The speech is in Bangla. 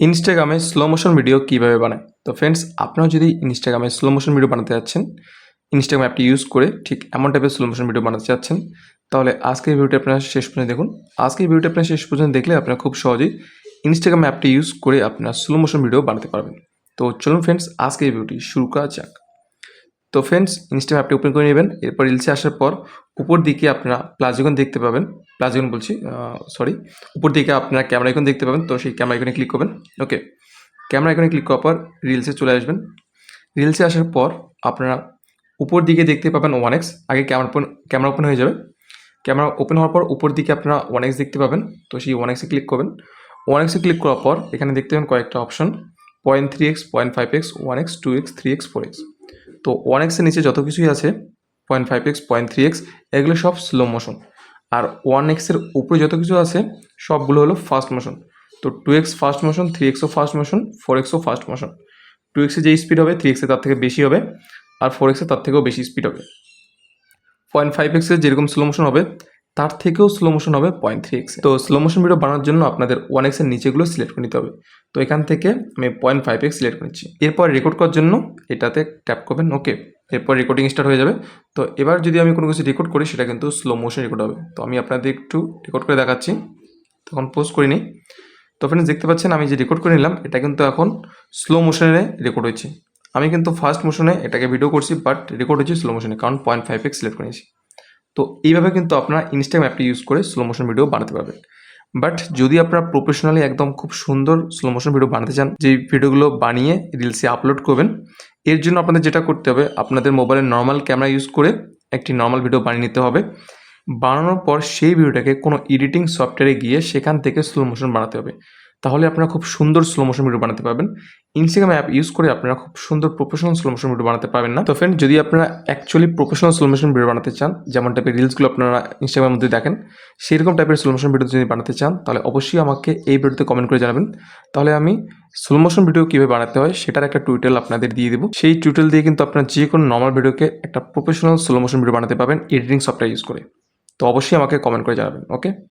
ইনস্টাগ্রামে স্লো মোশন ভিডিও কীভাবে বানায়? তো ফ্রেন্ডস আপনারা যদি ইনস্টাগ্রামে স্লো মোশন ভিডিও বানাতে যাচ্ছেন ইনস্টাগ্রাম অ্যাপটি ইউজ করে ঠিক এমন টাইপের স্লো মোশন ভিডিও বানাতে চাচ্ছেন তাহলে আজকের ভিডিওটি আপনারা শেষ পর্যন্ত দেখুন। আজকের ভিডিওটি আপনারা শেষ পর্যন্ত দেখলে আপনারা খুব সহজেই ইনস্টাগ্রাম অ্যাপটি ইউজ করে আপনারা স্লো মোশন ভিডিও বানাতে পারবেন। তো চলুন ফ্রেন্ডস আজকের ভিডিওটি শুরু করা যাক। তো ফ্রেন্ডস ইনস্টাগ্রাম অ্যাপটি ওপেন করে নেবেন, এরপর রিলসে আসার পর উপর দিকে আপনারা প্লাজিকন দেখতে পাবেন প্লাজিকন বলছি সরি উপর দিকে আপনারা ক্যামেরা আইকন দেখতে পাবেন, তো সেই ক্যামেরা আইকনে ক্লিক করবেন ওকে ক্যামেরা আইকনে ক্লিক করার পর রিলসে চলে আসবেন রিলসে আসার পর আপনারা উপর দিকে দেখতে পাবেন ওয়ান এক্স আগে ক্যামেরা ওপেন ক্যামেরা ওপেন হয়ে যাবে ক্যামেরা ওপেন হওয়ার পর উপর দিকে আপনারা ওয়ান এক্স দেখতে পাবেন, তো সেই ওয়ান এক্সে ক্লিক করবেন ওয়ান এক্সে ক্লিক করার পর এখানে দেখতে পাবেন কয়েকটা option point three X point five X one X two X three X four X তো ওয়ান এক্সের নিচে যত কিছুই আছে point five X point three X এগুলো সব স্লো মোশন আর ওয়ান এক্সের উপরে যত কিছু আছে, সবগুলো হলো ফাস্ট মোশন তো two X fast motion three এক্সও fast motion four এক্সও ফাস্ট মোশন টু এক্সে যেই স্পিড হবে থ্রি এক্সে তার থেকে বেশি হবে, আর ফোর এক্সে তার থেকেও বেশি স্পিড হবে। পয়েন্ট ফাইভ এক্সের যেরকম স্লো মোশন হবে তার থেকেও স্লো মোশন হবে পয়েন্ট থ্রি এক্স তো স্লো মোশন ভিডিও বানানোর জন্য আপনাদের ওয়ান এক্সের নিচেগুলো সিলেক্ট করে নিতে হবে। তো এখান থেকে আমি পয়েন্ট ফাইভ এক্স সিলেক্ট করেছি। এরপর রেকর্ড করার জন্য এটাতে ট্যাপ করবেন ওকে এরপর রেকর্ডিং স্টার্ট হয়ে যাবে। তো এবার যদি আমি কোনো কিছু রেকর্ড করি, সেটা কিন্তু স্লো মোশন রেকর্ড হবে। তো আমি আপনাদের একটু রেকর্ড করে দেখাচ্ছি। তখন পোস্ট করিনি তো ফ্রেন্ডস দেখতে পাচ্ছেন আমি যে রেকর্ড করে নিলাম, এটা কিন্তু এখন স্লো মোশনে রেকর্ড হয়েছে। আমি কিন্তু ফার্স্ট মোশনে এটাকে ভিডিও করছি বাট রেকর্ড হয়েছে স্লো মোশনে কারণ পয়েন্ট ফাইভ এক্স সিলেক্ট করেছি তো এইভাবে কিন্তু আপনারা ইনস্টাগ্রাম অ্যাপটি ইউজ করে স্লো মোশন ভিডিও বানাতে পারবেন। বাট যদি আপনারা প্রফেশনালি একদম খুব সুন্দর স্লো মোশন ভিডিও বানাতে চান যে ভিডিওগুলো বানিয়ে রিলসে আপলোড করবেন, এর জন্য আপনাদের যেটা করতে হবে, আপনাদের মোবাইলের নর্মাল ক্যামেরা ইউজ করে একটি নর্মাল ভিডিও বানিয়ে নিতে হবে। বানানোর পর সেই ভিডিওটাকে কোনো এডিটিং সফটওয়্যারে গিয়ে সেখান থেকে স্লো মোশন বানাতে হবে। তাহলে আপনারা খুব সুন্দর স্লো মোশন ভিডিও বানাতে পারবেন। ইনস্টাগ্রাম অ্যাপ ইউজ করে আপনারা খুব সুন্দর প্রফেশনাল স্লো মোশন ভিডিও বানাতে পারবেন না। তো ফ্রেন্ড যদি আপনারা actually professional slow motion video বানাতে চান, যেমন টাইপের রিলসগুলো আপনারা ইনস্টাগ্রামের মধ্যে দেখেন, সেরকম টাইপের স্লো মোশন ভিডিও যদি বানাতে চান, তাহলে অবশ্যই আমাকে এই ভিডিওতে কমেন্ট করে জানাবেন। তাহলে আমি স্লো মোশন ভিডিও কীভাবে বানাতে হয় সেটার একটা টুইটেল আপনাদের দিয়ে দেবো। সেই টুইটেল দিয়ে কিন্তু আপনারা যে কোনো নর্মাল ভিডিওকে একটা প্রফেশনাল স্লো মোশন ভিডিও বানাতে পারবেন এডিটিং সফটওয়্যার ইউজ করে। তো অবশ্যই আমাকে কমেন্ট করে জানাবেন ওকে